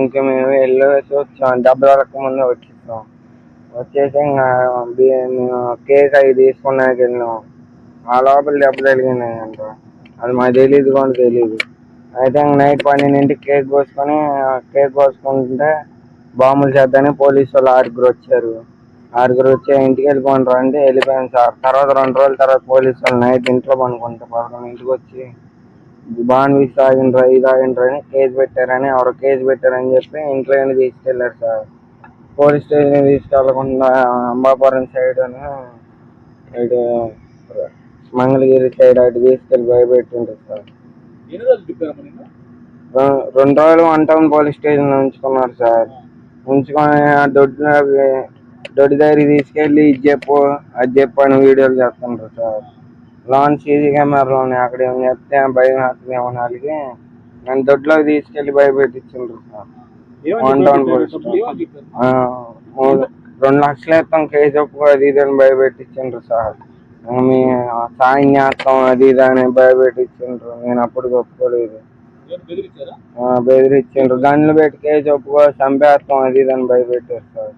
ఇంకా మేము వెళ్ళేసి వచ్చాం డబ్బులకు ముందు వచ్చేసాం వచ్చేసి ఇంకా బి- మేము కేక్ అవి తీసుకున్నాక వెళ్ళాం ఆ లోపల డబ్బులు తగిలినాయి అంట అది మాకు తెలియదు కూడా తెలియదు అయితే నైట్ పన్నెండింటికి కేక్ కోసుకొని కేక్ కోసుకుంటుంటే బాంబులు చేద్దామని పోలీసు వాళ్ళు ఆరుగురు వచ్చారు. ఆరుగురు వచ్చి ఇంటికి వెళ్ళిపోండి అంటే వెళ్ళిపోయాను సార్. తర్వాత రెండు రోజుల తర్వాత పోలీసు వాళ్ళు నైట్ ఇంట్లో పనుకుంటే పదకొండు ఇంటికి వచ్చి బాండ్ వీసి తాగిండ్రా ఇది తాగిండ్రా అని కేసు పెట్టారని ఎవరో కేసు పెట్టారని చెప్పి ఇంట్లో తీసుకెళ్ళారు సార్. పోలీస్ స్టేషన్ తీసుకెళ్ళకుండా అంబాపురం సైడ్ ఇటు మంగళగిరి సైడ్ అటు తీసుకెళ్ళి భయపెట్టింటారు సార్. రెండు రోజులు వన్ టౌన్ పోలీస్ స్టేషన్ ఉంచుకున్నారు సార్. ఉంచుకొని దొడ్డు దొడ్డి దగ్గరికి తీసుకెళ్ళి ఇది చెప్పు అది చెప్పు అని వీడియోలు చేస్తుంటారు సార్. సీసీ కెమెరాలు ఉన్నాయి అక్కడ ఏమైనా చెప్తే భయం వేస్తుందేమో నాలుగు నన్ను దొడ్లోకి తీసుకెళ్ళి భయపెట్టించిండ్రు సార్. వన్ టౌన్ పోలీస్ రెండు లక్షలు ఇస్తాం కేసు ఒప్పుకో అది ఇది అని భయపెట్టించిండ్రు సార్. మీ సాయం చేస్తాం అది ఇది అని భయపెట్టించిండ్రు నేను అప్పుడు ఒప్పుకోలేదు. బెదిరించిండ్రు. గన్లు పెట్టి కేసు ఒప్పుకో చంపేస్తాం అది ఇది అని భయపెట్టారు సార్.